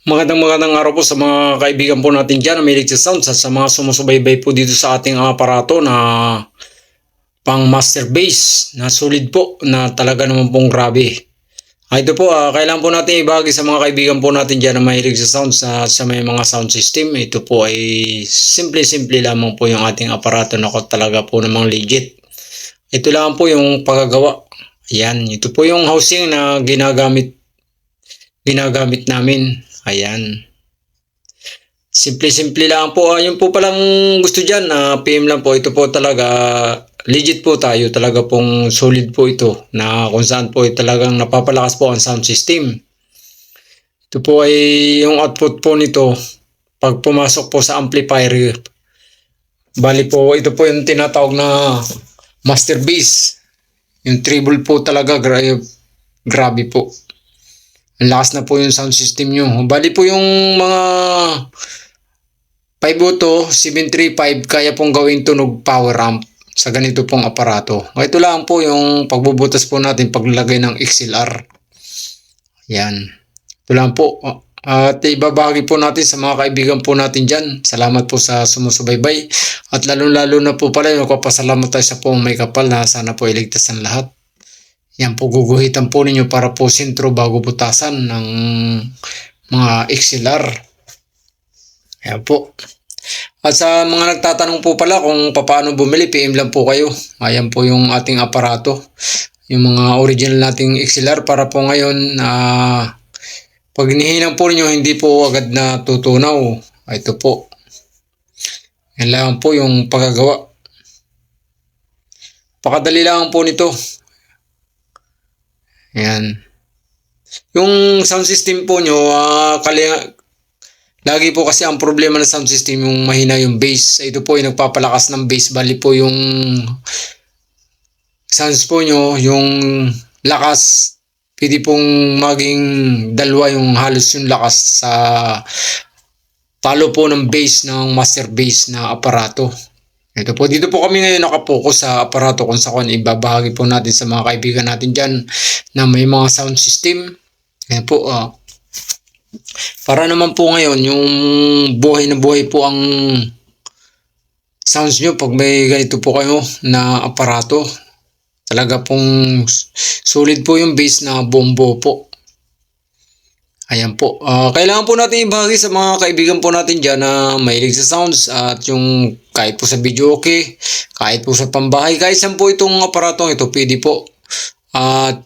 Magandang magandang araw po sa mga kaibigan po natin dyan na may sa Sounds at sa mga sumusubaybay po dito sa ating aparato na pang master bass na solid po na talaga naman pong grabe. Ah, ito po, ah, kailangan po natin ibahagi sa mga kaibigan po natin dyan na mahilig sa sounds sa, sa may mga sound system. Ito po ay simple-simple lamang po yung ating aparato na talaga po namang legit. Ito lang po yung pagagawa. Ayan, ito po yung housing na ginagamit ginagamit namin. Ayan. Simple-simple lang po. Ah, Yung po palang gusto dyan, na PM lang po. Ito po talaga, legit po tayo. Talaga pong solid po ito. Na kung saan po talagang napapalakas po ang sound system. Ito po ay yung output po nito. Pag pumasok po sa amplifier, bali po, ito po yung tinatawag na master bass. Yung treble po talaga, gra- grabe po. Ang lakas na po yung sound system nyo. Bali po yung mga 5 auto, 735, kaya pong gawing tunog power amp sa ganito pong aparato. Ito lang po yung pagbubutas po natin paglalagay ng XLR. Yan. Ito lang po. At ibabagi po natin sa mga kaibigan po natin dyan. Salamat po sa sumusubaybay. At lalo-lalo na po pala yung kapasalamat tayo sa pong may kapal na sana po iligtas ang lahat. Yan po guguhitan po ninyo para po sentro bago butasan ng mga XLR. Ayan po. At sa mga nagtatanong po pala kung paano bumili, PM lang po kayo. Ayan po yung ating aparato. Yung mga original nating XLR para po ngayon na pag hinihinang po ninyo hindi po agad na tutunaw. Ito po. Yan lang po yung pagagawa. Pakadali lang po nito. Yan. Yung sound system po nyo, ah, kali- lagi po kasi ang problema ng sound system yung mahina yung bass. Ito po yung nagpapalakas ng bass. Bali po yung sounds po nyo, yung lakas, pwede pong maging dalawa yung halos yung lakas sa palo po ng bass ng master bass na aparato. Ito po, dito po kami ngayon nakapokus sa aparato kung sa kung ibabahagi po natin sa mga kaibigan natin dyan na may mga sound system. Ayan po, ah. para naman po ngayon, yung buhay na buhay po ang sounds nyo pag may ganito po kayo na aparato. Talaga pong solid po yung bass na bombo po. Ayan po. Ah, kailangan po natin ibahagi sa mga kaibigan po natin dyan na mahilig sa sounds at yung kahit po sa video okay, kahit po sa pambahay, kahit saan po itong aparatong ito, pwede po. At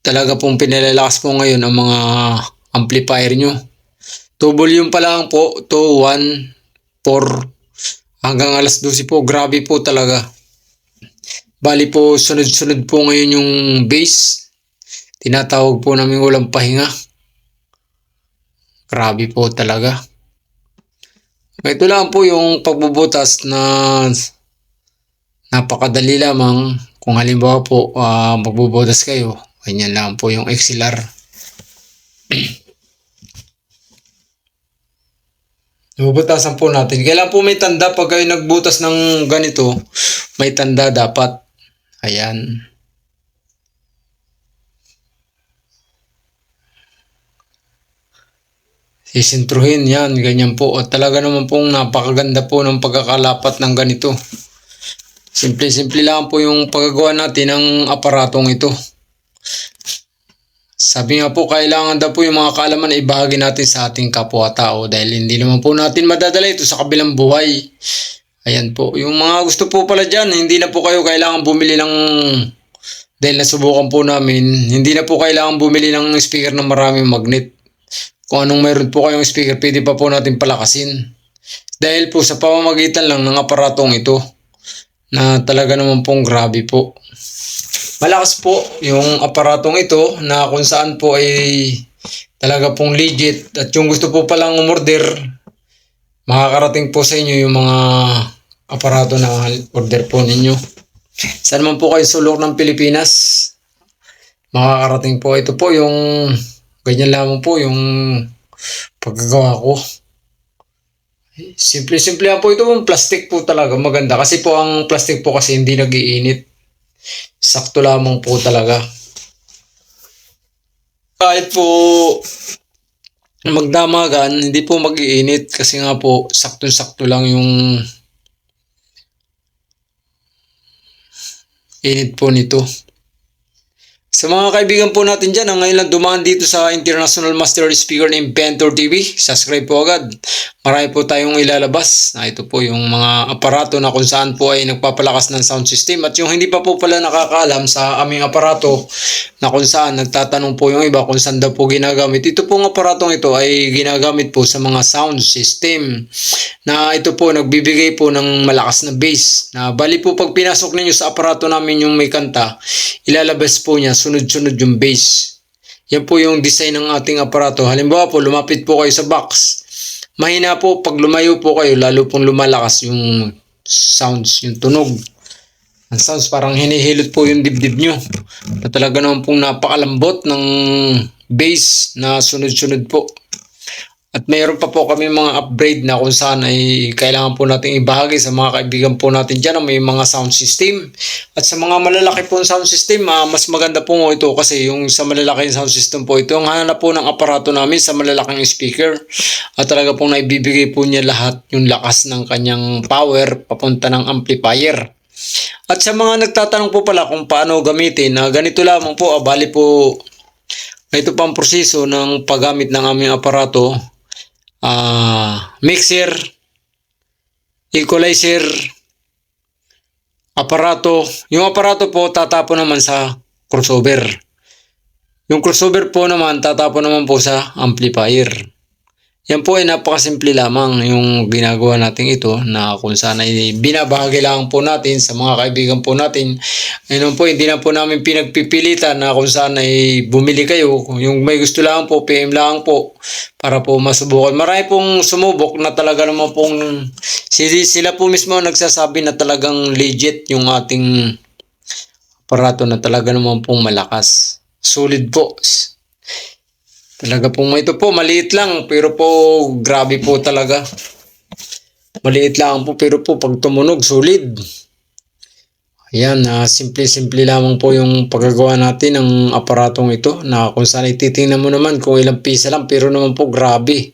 talaga pong pinalalakas po ngayon ang mga amplifier nyo. 2 volume pa lang po, 2, 1, 4, hanggang alas 12 po. Grabe po talaga. Bali po, sunod-sunod po ngayon yung bass. Tinatawag po namin walang pahinga. Grabe po talaga. Ito lang po yung pagbubutas na napakadali lamang. Kung halimbawa po ah, magbubutas kayo, ganyan lang po yung XLR. Bubutasan po natin. Kailan po may tanda pag kayo nagbutas ng ganito, may tanda dapat. Ayan. Sisintruhin yan, ganyan po. At talaga naman pong napakaganda po ng pagkakalapat ng ganito. Simple-simple lang po yung paggagawa natin ng aparatong ito. Sabi nga po, kailangan daw po yung mga kaalaman na ibahagi natin sa ating kapwa-tao dahil hindi naman po natin madadala ito sa kabilang buhay. Ayan po. Yung mga gusto po pala dyan, hindi na po kayo kailangan bumili ng dahil nasubukan po namin, hindi na po kailangan bumili ng speaker na maraming magnet kung anong mayroon po kayong speaker, pwede pa po natin palakasin. Dahil po sa pamamagitan lang ng aparatong ito, na talaga naman pong grabe po. Malakas po yung aparatong ito na kung saan po ay talaga pong legit at yung gusto po palang umorder, makakarating po sa inyo yung mga aparato na order po ninyo. Saan man po kayo sulok ng Pilipinas, makakarating po. Ito po yung Ganyan lamang po yung paggagawa ko. Simple-simple lang po ito. Yung plastic po talaga maganda. Kasi po ang plastic po kasi hindi nagiinit. Sakto lamang po talaga. Kahit po magdamagan, hindi po mag-iinit kasi nga po sakto-sakto lang yung init po nito. Sa mga kaibigan po natin dyan, ang ngayon lang dumaan dito sa International Master Speaker Inventor TV, subscribe po agad. Marami po tayong ilalabas na ito po yung mga aparato na kung saan po ay nagpapalakas ng sound system at yung hindi pa po pala nakakaalam sa aming aparato na kung saan nagtatanong po yung iba kung saan daw po ginagamit. Ito pong aparatong ito ay ginagamit po sa mga sound system na ito po nagbibigay po ng malakas na bass. Na bali po pag pinasok ninyo sa aparato namin yung may kanta, ilalabas po niya sunod-sunod yung bass. Yan po yung design ng ating aparato. Halimbawa po, lumapit po kayo sa box. Mahina po pag lumayo po kayo, lalo pong lumalakas yung sounds, yung tunog. Ang sounds parang hinihilot po yung dibdib nyo. Na talaga naman pong napakalambot ng bass na sunod-sunod po. At mayroon pa po kami mga upgrade na kung saan ay kailangan po natin ibahagi sa mga kaibigan po natin dyan may mga sound system. At sa mga malalaki po sound system, ah, mas maganda po ito kasi yung sa malalaking sound system po ito, ang hanap po ng aparato namin sa malalaking speaker. At talaga pong naibibigay po niya lahat yung lakas ng kanyang power papunta ng amplifier. At sa mga nagtatanong po pala kung paano gamitin, na ganito lamang po, ah, bali po, ito pa ang proseso ng paggamit ng aming aparato ah mixer, equalizer, aparato. Yung aparato po tatapon naman sa crossover. Yung crossover po naman tatapon naman po sa amplifier. Yan po ay napakasimple lamang yung ginagawa natin ito na kung saan ay binabahagi lang po natin sa mga kaibigan po natin. Ayun po, hindi na po namin pinagpipilitan na kung saan ay bumili kayo. Yung may gusto lang po, PM lang po para po masubukan. Marami pong sumubok na talaga naman pong sila po mismo nagsasabi na talagang legit yung ating aparato na talaga naman pong malakas. Solid po. Talaga pong ito po, maliit lang, pero po grabe po talaga. Maliit lang po, pero po pag tumunog, solid. Ayan, na simple-simple lamang po yung paggagawa natin ng aparatong ito na kung saan ititingnan mo naman kung ilang pisa lang, pero naman po grabe.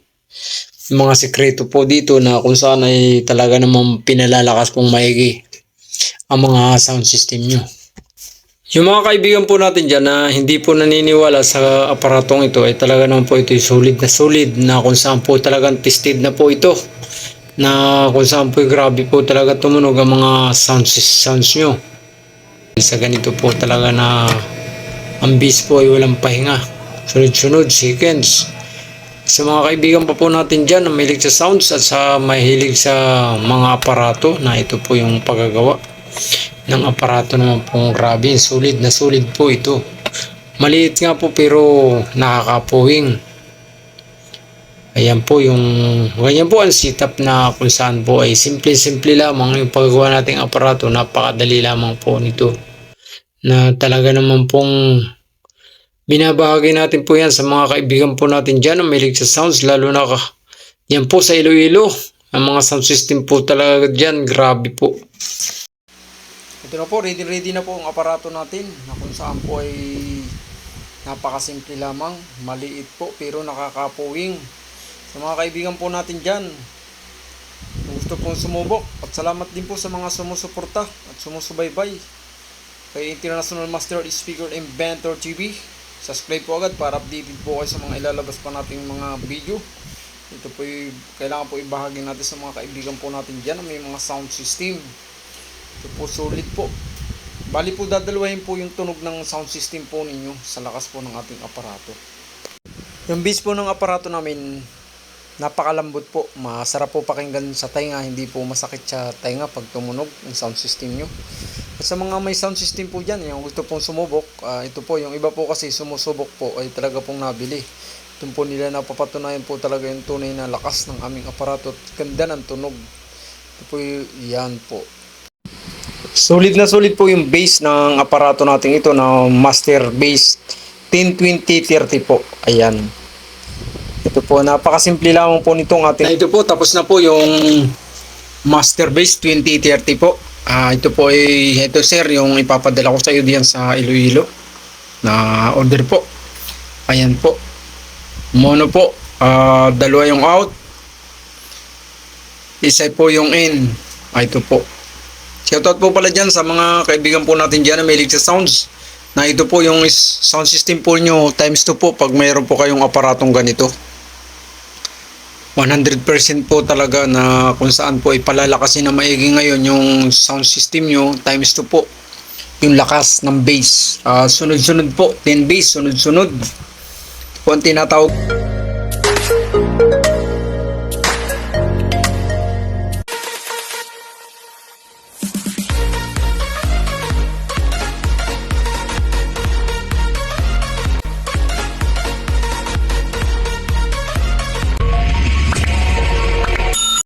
Mga sekreto po dito na kung saan ay talaga namang pinalalakas pong maigi ang mga sound system nyo. Yung mga kaibigan po natin dyan na hindi po naniniwala sa aparatong ito ay talaga naman po ito solid na solid na kung saan po talagang tested na po ito na kung saan po grabe po talaga tumunog ang mga sounds, sounds nyo. Sa ganito po talaga na ang bass po ay walang pahinga. Sunod-sunod, seconds. Sa mga kaibigan pa po natin dyan na mahilig sa sounds at sa mahilig sa mga aparato na ito po yung paggagawa ng aparato naman pong grabe. Sulit na sulit po ito. Maliit nga po pero nakakapuwing. Ayan po yung, ganyan po ang setup na kung saan po ay simple-simple lamang yung paggawa nating aparato. Napakadali lamang po nito. Na talaga naman pong binabahagi natin po yan sa mga kaibigan po natin dyan na mahilig sa sounds lalo na ka. Yan po sa Iloilo. Ang mga sound system po talaga dyan, grabe po. Ito na po, ready ready na po ang aparato natin na kung saan po ay napakasimple lamang, maliit po pero nakakapuwing. Sa mga kaibigan po natin dyan, gusto pong sumubok at salamat din po sa mga sumusuporta at sumusubaybay kay International Master Speaker Inventor TV. Subscribe po agad para updated po kayo sa mga ilalabas pa nating mga video. Ito po yung kailangan po ibahagi natin sa mga kaibigan po natin dyan may mga sound system. Ito po solid po. Bali po dadalawahin po yung tunog ng sound system po ninyo sa lakas po ng ating aparato. Yung bass po ng aparato namin napakalambot po. Masarap po pakinggan sa tainga, hindi po masakit sa tainga pag tumunog yung sound system nyo. At sa mga may sound system po dyan, yung gusto pong sumubok, ah, ito po, yung iba po kasi sumusubok po ay talaga pong nabili. Ito po nila napapatunayan po talaga yung tunay na lakas ng aming aparato at ganda ng tunog. Ito po yan po. Solid na solid po yung base ng aparato natin ito na master base 102030 po. Ayan. Ito po, napakasimple lamang po nitong ating... ito po, tapos na po yung Master Base 2030 po. Ah, ito po ay, ito sir, yung ipapadala ko sa iyo diyan sa Iloilo na order po. Ayan po. Mono po. Ah, dalawa yung out. Isa po yung in. Ah, ito po. Shoutout po pala dyan sa mga kaibigan po natin dyan na may sa sounds. Na ito po yung sound system po nyo times 2 po pag mayroon po kayong aparatong ganito. 100% po talaga na kung saan po ipalalakasin na maigi ngayon yung sound system nyo times 2 po yung lakas ng bass Ah, sunod-sunod po 10 bass sunod-sunod po ang tinatawag